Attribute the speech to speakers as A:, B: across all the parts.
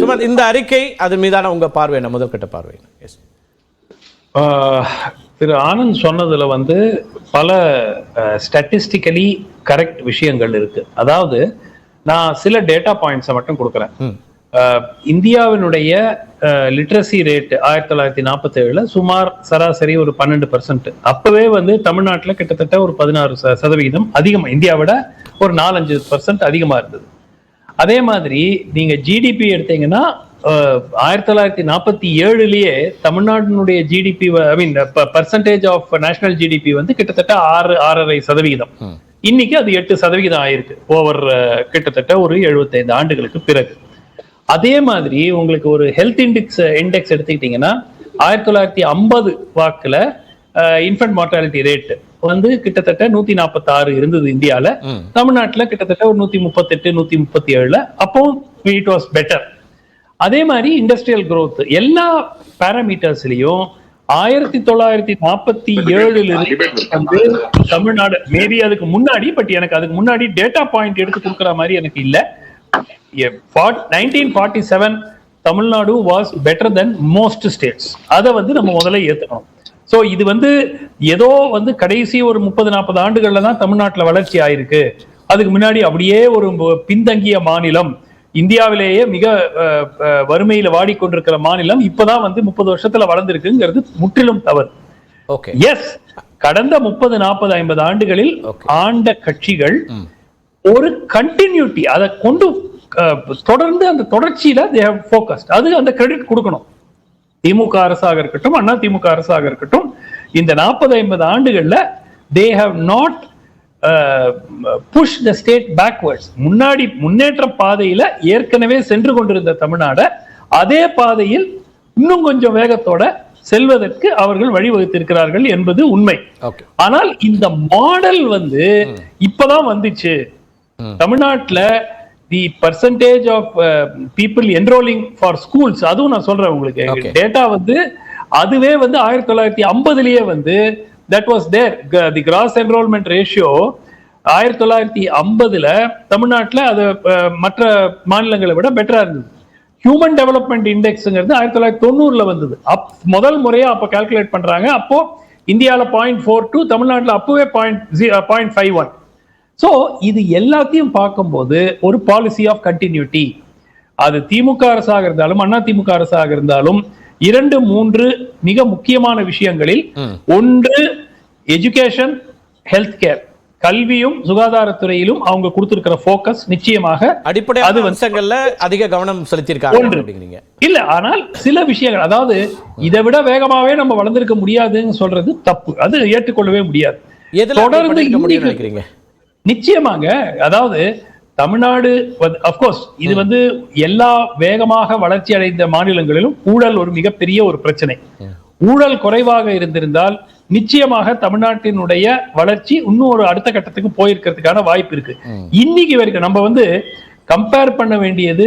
A: சுமந்த் இந்த அறிக்கை அது மீதான உங்க பார்வை என்ன? முதற்கட்ட பார்வை எஸ்
B: திரு ஆனந்த் சொன்னதுல வந்து பல ஸ்டாட்டிஸ்டிக்கலி கரெக்ட் விஷயங்கள் இருக்கு. அதாவது நான் சில டேட்டா பாயிண்ட்ஸை மட்டும் கொடுக்குறேன். இந்தியாவினுடைய லிட்ரஸி ரேட் ஆயிரத்தி தொள்ளாயிரத்தி நாற்பத்தி ஏழுல சுமார் சராசரி ஒரு பன்னெண்டு பர்சன்ட் அப்பவே வந்து தமிழ்நாட்டுல கிட்டத்தட்ட ஒரு பதினாறு சதவிகிதம் அதிகமா இந்தியாவை விட ஒரு நாலஞ்சு பர்சன்ட் அதிகமா இருந்தது. அதே மாதிரி நீங்க ஜிடிபி எடுத்தீங்கன்னா ஆயிரத்தி தொள்ளாயிரத்தி நாற்பத்தி ஏழுலயே தமிழ்நாட்டினுடைய GDP I mean percentage of national GDP வந்து கிட்டத்தட்ட ஆறு ஆறரை சதவிகிதம். இன்னைக்கு அது எட்டு சதவிகிதம் ஆயிருக்கு. ஓவர் கிட்டத்தட்ட ஒரு 75 ஆண்டுகளுக்கு பிறகு. அதே மாதிரி உங்களுக்கு ஒரு ஹெல்த் இண்டெக்ஸ் இண்டெக்ஸ் எடுத்துக்கிட்டீங்கன்னா ஆயிரத்தி தொள்ளாயிரத்தி ஐம்பது வாக்குல இன்ஃபன்ட் மார்டாலிட்டி ரேட் வந்து கிட்டத்தட்ட நூத்தி நாற்பத்தி ஆறு இருந்தது இந்தியால. தமிழ்நாட்டுல கிட்டத்தட்ட ஒரு நூத்தி முப்பத்தெட்டு நூத்தி முப்பத்தி ஏழுல அப்போ இட் வாஸ் பெட்டர் அதே மாதிரி இண்டஸ்ட்ரியல் growth. எல்லா பேராமீட்டர்ஸ்லயும் ஆயிரத்தி தொள்ளாயிரத்தி நாற்பத்தி ஏழுல இருந்து வந்து தமிழ்நாடு மேபி அதுக்கு முன்னாடி பட் எனக்கு அதுக்கு முன்னாடி டேட்டா பாயிண்ட் எடுத்து கொடுக்குற மாதிரி எனக்கு இல்ல. Nineteen forty seven Tamil Nadu was better than most states அதை வந்து நம்ம முதல்ல ஏத்துக்கணும். சோ இது வந்து ஏதோ வந்து கடைசி ஒரு முப்பது நாற்பது ஆண்டுகள்ல தான் தமிழ்நாட்டுல வளர்ச்சி ஆயிருக்கு. அதுக்கு முன்னாடி அப்படியே ஒரு பின்தங்கிய மாநிலம் இந்தியாவிலேயே மிக வறுமையில வாடிக்கொண்டிருக்கிற மாநிலம் இப்பதான் வந்து முப்பது வருஷத்துல வளர்ந்திருக்குங்கிறது முற்றிலும் தவறு.
A: ஓகே.
B: எஸ் கடந்த முப்பது நாற்பது ஐம்பது ஆண்டுகளில். ஆண்ட கட்சிகள். ஒரு கண்டினியூட்டி அதை கொண்டு தொடர்ந்து அந்த தொடர்ச்சியில தே ஹவ் ஃபோக்கஸ்ட் அது அந்த கிரெடிட் கொடுக்கணும். திமுக அரசாக இருக்கட்டும் அண்ணா திமுக அரசாக இருக்கட்டும் இந்த நாற்பது ஐம்பது ஆண்டுகள்ல they have not push the state backwards முன்னாடி முன்னேற்ற பாதையில ஏற்கனவே சென்று கொண்டிருந்த தமிழ்நாட அதே பாதையில் இன்னும் கொஞ்சம் வேகத்தோட செல்வதற்கு அவர்கள் வழிவகுத்திருக்கிறார்கள் என்பது உண்மை. ஆனால் இந்த மாடல் வந்து இப்பதான் வந்துச்சு. தமிழ்நாட்டுல the percentage of people enrolling for schools அதுவும் நான் சொல்றேன். உங்களுக்கு. டேட்டா வந்து அதுவே வந்து ஆயிரத்தி தொள்ளாயிரத்தி ஐம்பதுலயே வந்து that was there the gross enrolment ratio ஆயிரத்தி தொள்ளாயிரத்தி ஐம்பதுல தமிழ்நாட்டுல அது அஹ், மற்ற மாநிலங்களை விட பெட்டரா இருந்தது. ஹியூமன் டெவலப்மெண்ட் இண்டெக்ஸ்ங்கிறது ஆயிரத்தி தொள்ளாயிரத்தி தொண்ணூறுல வந்தது. அப் முதல் முறையா அப்ப கால்குலேட் பண்றாங்க. அப்போ இந்தியால பாயிண்ட் ஃபோர் டூ தமிழ்நாட்டுல அப்பவே point point five one so இது எல்லாத்தையும் பார்க்கும்போது ஒரு பாலிசி ஆஃப் கண்டினியூட்டி அது திமுக அரசாக இருந்தாலும் அண்ணா திமுக அரசாக இருந்தாலும் இரண்டு மூன்று மிக முக்கியமான விஷயங்களில். ஒன்று எஜுகேஷன் ஹெல்த் கேர் கல்வியும் சுகாதாரத்துறையிலும் அவங்க கொடுத்திருக்கிற ஃபோக்கஸ் நிச்சயமாக அது
A: அடிப்படையான
B: வந்து-
A: அம்சங்கள்ல அதிக கவனம் செலுத்தியிருக்காங்க
B: இல்ல ஆனால் சில விஷயங்கள் அதாவது இதை விட வேகமாவே நம்ம வளர்ந்திருக்க முடியாதுன்னு சொல்றது தப்பு. அது ஏற்றுக்கொள்ளவே முடியாது. தொடர்ந்து
A: நினைக்கிறீங்க?
B: நிச்சயமாங்க. அதாவது தமிழ்நாடு அப்கோர்ஸ் இது வந்து எல்லா வேகமாக வளர்ச்சி அடைந்த மாநிலங்களிலும் ஊழல் ஒரு மிகப்பெரிய ஒரு பிரச்சனை. ஊழல் குறைவாக இருந்திருந்தால் நிச்சயமாக தமிழ்நாட்டினுடைய வளர்ச்சி இன்னும் ஒரு அடுத்த கட்டத்துக்கு போயிருக்கிறதுக்கான வாய்ப்பு இருக்கு. இன்னைக்கு வரைக்கும் நம்ம வந்து கம்பேர் பண்ண வேண்டியது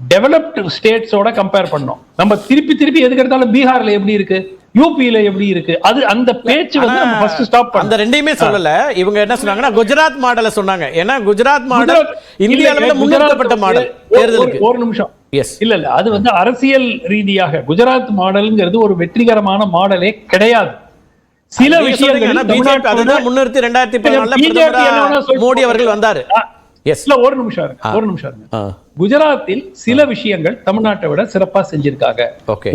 B: டெவலப்டு ஸ்டேட்ஸோட கம்பேர் பண்ணோம். நம்ம திருப்பி திருப்பி எதுக்கு எடுத்தாலும் பீகார்ல எப்படி இருக்கு? யூபியில எப்படி இருக்கு? அது அந்த பேச்சு வந்து நம்ம ஃபர்ஸ்ட் ஸ்டாப்
A: அந்த ரெண்டையுமே சொல்லல. இவங்க என்ன சொன்னாங்கன்னா குஜராத் மாடலை சொன்னாங்க. ஏன்னா குஜராத் மாடல் முன்னெடுக்கப்பட்ட
B: குஜராத்
A: மாடல். தேர்தலுக்கு.
B: ஒரு நிமிஷம்.
A: எஸ்
B: இல்ல இல்ல அது வந்து அரசியல் ரீதியாக குஜராத் மாடல்ங்கிறது ஒரு வெற்றிகரமான மாடலே கிடையாது. சில விஷயங்கள்
A: முன்னிறுத்தி ரெண்டாயிரத்தி பதினாலுல மோடி அவர்கள் வந்தாரு. எஸ்
B: இல்ல ஒரு நிமிஷம் ஒரு நிமிஷம். குஜராத்தில் சில விஷயங்கள் தமிழ்நாட்டை விட சிறப்பா செஞ்சிருக்காங்க.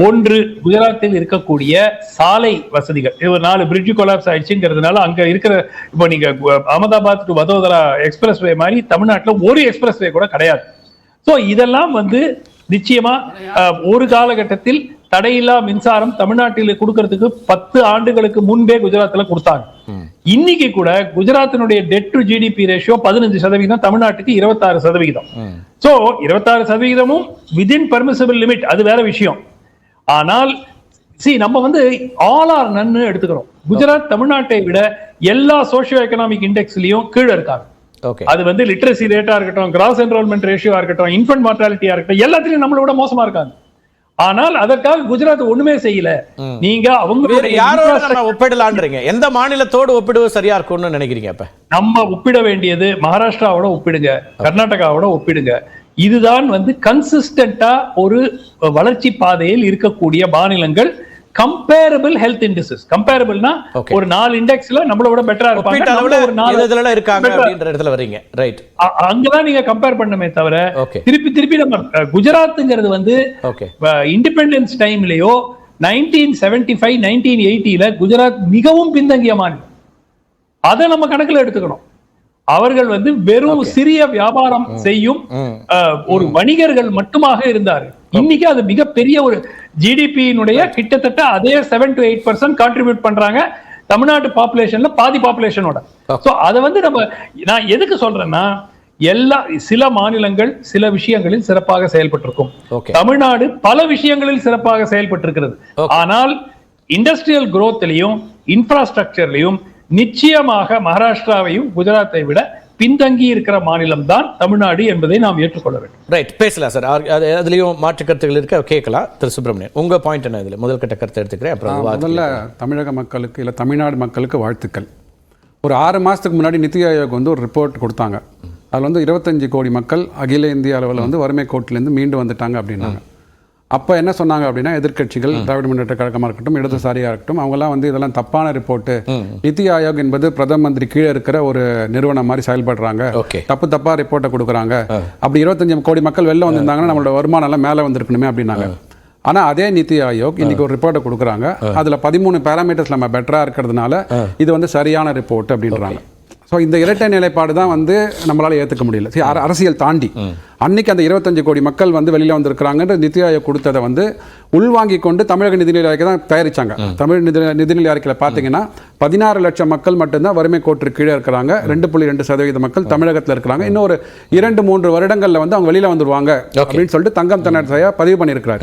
B: ஒன்று குஜராத்தில் இருக்கக்கூடிய சாலை வசதிகள். இது ஒரு நாலு பிரிட்ஜ் கொலாப்ஸ் ஆயிடுச்சுங்கிறதுனால அங்க இருக்கிற இப்போ நீங்க Ahmedabad to Vadodara express way மாதிரி தமிழ்நாட்டுல ஒரு எக்ஸ்பிரஸ் வே கூட கிடையாது. சோ இதெல்லாம் வந்து நிச்சயமா ஒரு காலகட்டத்தில் தடையில்லா மின்சாரம் தமிழ்நாட்டில் கொடுக்கறதுக்கு பத்து ஆண்டுகளுக்கு முன்பே குஜராத்ல கொடுத்தாங்க. இன்னைக்கு கூட குஜராத்தினுடைய டெட் டு ஜிடிபி ரேஷியோ பதினஞ்சு சதவீதம் தமிழ்நாட்டுக்கு இருபத்தாறு சதவீதம். சோ இருபத்தாறு சதவீதமும் விதின் பெர்மிசிபிள் லிமிட் அது வேற விஷயம். ஆனால் சி நம்ம வந்து ஆல் ஆர் நன்னு எடுத்துக்கிறோம். குஜராத் தமிழ்நாட்டை விட எல்லா சோஷியோ எக்கனாமிக் இண்டெக்ஸ்லயும் கீழே இருக்காங்க.
A: ஓகே
B: அது வந்து லிட்ரஸி ரேட்டா இருக்கட்டும் கிராஸ் என்ரோல்மெண்ட் ரேஷியோவா இருக்கட்டும் இன்ஃபன்ட் மார்டாலிட்டியா இருக்கட்டும் எல்லாத்துலயும் நம்மளை விட மோசமா இருக்காங்க. ஆனால் அதற்காக குஜராத் ஒண்ணுமே செய்யல. நீங்க அவங்களுடைய
A: யாரோட ஒப்பிடலான்றீங்க? எந்த மாநிலத்தோடு ஒப்பிடுவது சரியா இருக்கும்னு நினைக்கிறீங்க அப்ப?
B: நம்ம ஒப்பிட வேண்டியது மகாராஷ்டிராவோட ஒப்பிடுங்க கர்நாடகாவோட ஒப்பிடுங்க. இதுதான் வந்து கன்சிஸ்டண்டா ஒரு வளர்ச்சி பாதையில் இருக்கக்கூடிய மாநிலங்கள். கம்பேரபிள் ஹெல்த் இண்டஸ்ட்ரிஸ் கம்பேரபிள்னா. ஒரு நாலு இண்டெக்ஸ்ல நம்மள விட பெட்டரா இருப்பாங்க. ஒரு நாலு
A: இதுல இருக்காங்க. அப்படின்ற இடத்துல வர்றீங்க ரைட்
B: அங்கதான் நீங்க கம்பேர் பண்ணமே தவிர திருப்பி திருப்பி நம்ம அஹ், குஜராத்துங்கிறது வந்து இண்டிபெண்டன்ஸ் டைம்லயோ நைன்டீன் செவன்டி ஃபைவ் நைன்டீன் எயிட்டில குஜராத் மிகவும் பின்தங்கிய மாநிலம் அதை நம்ம கணக்குல எடுத்துக்கணும். அவர்கள் வந்து வெறும் சிறிய வியாபாரம் செய்யும் ஒரு வணிகர்கள் மட்டுமாக இருந்தார் இன்னைக்கு அது மிகப்பெரிய ஒரு ஜிடிபியினுடைய கிட்டத்தட்ட அதே seven to eight percent contribute பண்றாங்க தமிழ்நாட்டு பாப்புலேஷன்ல பாதி பாப்புலேஷனோட. சோ அதை வந்து நம்ம நான் எதுக்கு சொல்றேன்னா எல்லா சில மாநிலங்கள் சில விஷயங்களில் சிறப்பாக செயல்பட்டிருக்கும். தமிழ்நாடு பல விஷயங்களில் சிறப்பாக செயல்பட்டிருக்கிறது. ஆனால் இண்டஸ்ட்ரியல் growthலயும் இன்ஃப்ராஸ்ட்ரக்சர்லயும் நிச்சயமாக மகாராஷ்டிராவையும் குஜராத்தை விட பின்தங்கி இருக்கிற மாநிலம் தான் தமிழ்நாடு என்பதை நாம் ஏற்றுக்கொள்ள வேண்டும்.
A: ரைட் பேசலாம் சார். அது அதுலயும் மாற்று கருத்துகள் இருக்க? கேட்கலாம். திரு சுப்பிரமணியன் உங்க பாயிண்ட் என்ன இதுல? முதல் கட்ட கருத்தை எடுத்துக்கிறேன் அப்புறம்
C: முதல்ல தமிழக மக்களுக்கு இல்லை தமிழ்நாடு மக்களுக்கு வாழ்த்துக்கள். ஒரு ஆறு மாதத்துக்கு முன்னாடி நித்தி ஆயோக் வந்து ஒரு ரிப்போர்ட் கொடுத்தாங்க. அதில் வந்து இருபத்தஞ்சு கோடி மக்கள் அகில இந்திய அளவில் வந்து வறுமை கோட்டிலேருந்து மீண்டு வந்துட்டாங்க அப்படின்னாங்க. அப்போ என்ன சொன்னாங்க அப்படின்னா எதிர்க்கட்சிகள் திராவிட முன்னேற்ற கழகமாக இருக்கட்டும் இடதுசாரியாக இருக்கட்டும் அவங்கெல்லாம் வந்து இதெல்லாம் தப்பான ரிப்போர்ட்டு நித்தி ஆயோக் என்பது பிரதம மந்திரி கீழே இருக்கிற ஒரு நிறுவனம் மாதிரி செயல்படுறாங்க. தப்பு தப்பா ரிப்போர்ட்டை கொடுக்குறாங்க. அப்படி இருபத்தஞ்சு கோடி மக்கள் வெளில வந்திருந்தாங்கன்னா நம்மளோட வருமானம் எல்லாம் மேலே வந்திருக்கணுமே அப்படின்னாங்க. ஆனா அதே நித்தி ஆயோக் இன்னைக்கு ஒரு ரிப்போர்ட்டை கொடுக்குறாங்க. அதுல பதிமூணு பேராமீட்டர்ஸ் நம்ம பெட்டரா இருக்கிறதுனால இது வந்து சரியான ரிப்போர்ட் அப்படின்றாங்க. ஸோ இந்த இரட்டை நிலைப்பாடு தான் வந்து நம்மளால ஏத்துக்க முடியல. அரசியல் தாண்டி. அன்னைக்கு அந்த இருபத்தஞ்சு கோடி மக்கள் வந்து வெளியில வந்திருக்கிறாங்கன்ற நித்தி ஆயோக் கொடுத்ததை வந்து உள்வாங்கி கொண்டு தமிழக நிதிநிலை அறிக்கை தான் தயாரிச்சாங்க. தமிழ் நிதி நிதிநிலை அறிக்கையில் பார்த்தீங்கன்னா பதினாறு லட்சம் மக்கள் மட்டும்தான் வறுமை கோட்டிற்கு கீழே இருக்கிறாங்க. ரெண்டு புள்ளி ரெண்டு சதவீத மக்கள் தமிழகத்தில் இருக்கிறாங்க. இன்னும் ஒரு இரண்டு மூன்று வருடங்கள்ல வந்து அவங்க வெளியில வந்துருவாங்க அப்படின்னு சொல்லிட்டு தங்கம் தன்னரசையா பதிவு பண்ணியிருக்கிறாரு.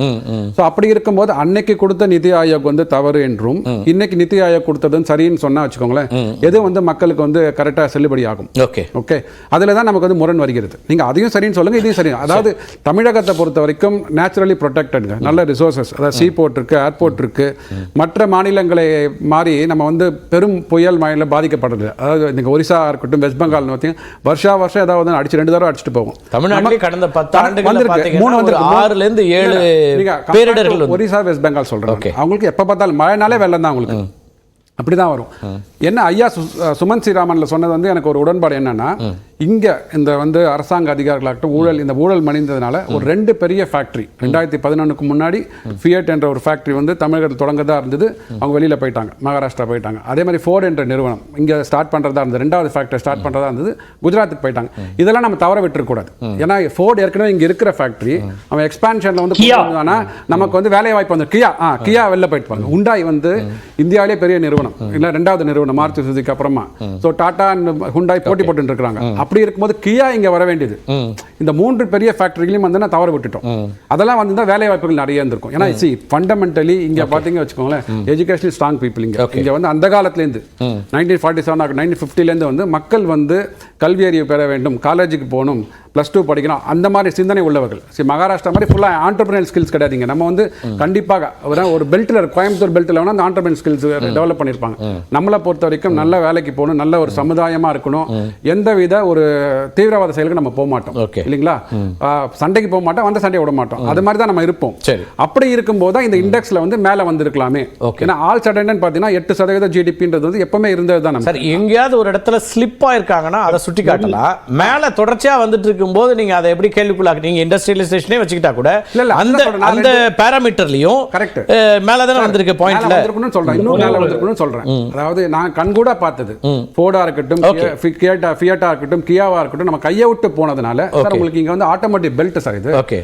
C: ஸோ அப்படி இருக்கும்போது அன்னைக்கு கொடுத்த நிதி ஆயோக் வந்து தவறு என்றும் இன்னைக்கு நிதி ஆயோக் கொடுத்ததும் சரின்னு சொன்னா வச்சுக்கோங்களேன் எது வந்து மக்களுக்கு வந்து கரெக்டாக செல்லுபடி ஆகும்
A: ஓகே.
C: ஓகே? அதில் தான் நமக்கு வந்து முரண் வருகிறது. நீங்க அதையும் சரின்னு சொல்லுங்க இதையும் சரி அதாவது தமிழகத்தை பொறுத்த வரைக்கும் நேச்சுரலி ப்ரொடெக்டடுங்க நல்ல ரிசோர்சஸ் அதாவது சீ போர்ட் இருக்கு ஏர்போர்ட் இருக்கு. மற்ற மாநிலங்களை மாறி நம்ம வந்து பெரும் புயல் மழையில் பாதிக்கப்படுறது. அதாவது நீங்க ஒரிசா இருக்கட்டும் வெஸ்ட் பெங்கால் பார்த்தீங்கன்னா வருஷா வருஷம் ஏதாவது அடிச்சு ரெண்டு தடவை அடிச்சுட்டு போகும்.
A: தமிழ்நாட்டிலே கடந்த பத்து
C: மூணு
A: ஒரு
C: வந்திருக்கு.
A: ஆறுல இருந்து ஏழு பேரிடர்கள் வந்து
C: ஒரிசா வெஸ்ட் பெங்கால்
A: Okay.
C: அவங்களுக்கு எப்ப பார்த்தாலும் மழைனாலே வெள்ளம் தான் அவங்களுக்கு. அப்படிதான் வரும். என்ன ஐயா சுமன் ஸ்ரீராமன்ல சொன்னது வந்து எனக்கு ஒரு உடன்பாடு என்னன்னா இங்க இந்த வந்து அரசாங்க அதிகாரிகளாகட்டும் ஊழல் இந்த ஊழல் மணிந்ததுனால ஒரு ரெண்டு பெரிய ஃபேக்டரி ரெண்டாயிரத்தி பதினொன்னுக்கு முன்னாடி ஃபியட் என்ற ஒரு ஃபேக்டரி வந்து தமிழகத்தில் தொடங்கதா இருந்தது. அவங்க வெளியில போயிட்டாங்க மகாராஷ்டிரா போயிட்டாங்க. அதே மாதிரி ஃபோர்ட் என்ற நிறுவனம் இங்க ஸ்டார்ட் பண்றதா இருந்தது. ரெண்டாவது ஃபேக்டரி ஸ்டார்ட் பண்றதா இருந்தது. குஜராத்துக்கு போயிட்டாங்க. இதெல்லாம் நம்ம தவற விட்டுறக்கூடாது. ஏன்னா ஃபோர்ட் ஏற்கனவே இங்க இருக்கிற ஃபேக்டரி அவன் எக்ஸ்பான்ஷன்ல வந்து வந்தானா நமக்கு வந்து வேலை வாய்ப்பு வந்து கியா ஆ கியா வெளில போயிட்டு பாருங்க. உண்டாய் வந்து இந்தியாவிலே பெரிய நிறுவனம். இல்ல ரெண்டாவது நிறுவனம் மாருதி சுசுகி அப்புறமா. சோ டாடா ஹுண்டாய் போட்டி போட்டு இருக்காங்க அப்படி இருக்கும்போது கியா இங்க வர வேண்டியது. இந்த மூன்று பெரிய ஃபேக்டரிகளையும் வந்து நான் தவற விட்டுட்டோம். அதெல்லாம் வந்து வேலை வாய்ப்புகள் நிறைய இருந்திருக்கும். ஏன்னா சி ஃபண்டமெண்டலி இங்க பாத்தீங்க வச்சுக்கோங்களேன் எஜுகேஷனல் ஸ்ட்ராங் பீப்புள் இங்க. இங்க வந்து அந்த காலத்துல இருந்து நைன்டீன் ஃபார்ட்டி செவன் நைன்டீன் ஃபிஃப்டில இருந்து வந்து மக்கள் வந்து கல்வி அறிவு பெற வேண்டும் காலேஜுக்கு போகணும் ப்ளஸ் டூ படிக்கணும் அந்த மாதிரி சிந்தனை உள்ளவர்கள். சரி மகாராஷ்டிரா மாதிரி ஃபுல்லாக ஆண்டர்பிரினல் ஸ்கில்ஸ் கிடையாதுங்க நம்ம வந்து கண்டிப்பாக ஒரு பெல்ட்டில் கோயம்புத்தூர் பெல்ட்டில் வேணால் அந்த ஆண்டர்பிரினல் ஸ்கில்ஸ் டெவலப் பண்ணியிருப்பாங்க. நம்மளை பொறுத்த வரைக்கும் நல்ல வேலைக்கு போகணும் நல்ல ஒரு சமுதாயமாக இருக்கணும். எந்தவித ஒரு தீவிரவாத செயலுக்கு நம்ம போக மாட்டோம்.
A: Okay.
C: இல்லைங்களா? சண்டைக்கு போக மாட்டோம் வந்த சண்டையை விட மாட்டோம். அது மாதிரி தான் நம்ம இருப்போம்.
A: சரி.
C: அப்படி இருக்கும்போது தான் இந்த இண்டெக்ஸ்ல வந்து மேலே வந்திருக்கலாமே.
A: Okay.
C: ஏன்னா ஆல் சடன் பார்த்தீங்கன்னா எட்டு சதவீத ஜிடிபின்றது வந்து எப்பவுமே இருந்தது தான்
A: சார் எங்கேயாவது ஒரு இடத்துல ஸ்லிப் ஆயிருக்காங்கன்னா அதை சுட்டி காட்டலாம். மேல தொடர்ச்சியா வந்துட்டு இருக்கும்போது நீங்க அதை எப்படி கேள்விக்குள்ளாக்கு நீங்க இண்டஸ்ட்ரியலைசேஷனே வச்சுக்கிட்டா கூட
C: இல்ல,
A: அந்த அந்த பேராமீட்டர்லயும்
C: Correct.
A: மேல தானே வந்திருக்கு பாயிண்ட்ல
C: வந்திருக்கணும்னு சொல்றேன். இன்னும் மேல வந்திருக்கணும்னு சொல்றேன். அதாவது நான் கண்கூடா பார்த்தது. ஃபோர்டா இருக்கட்டும் ஃபியட்டா இருக்கட்டும் கியாவா இருக்கட்டும் நம்ம கையை விட்டு போனதுனால சார் உங்களுக்கு இங்க வந்து ஆட்டோமேட்டிக் பெல்ட் சார் இது
A: Okay.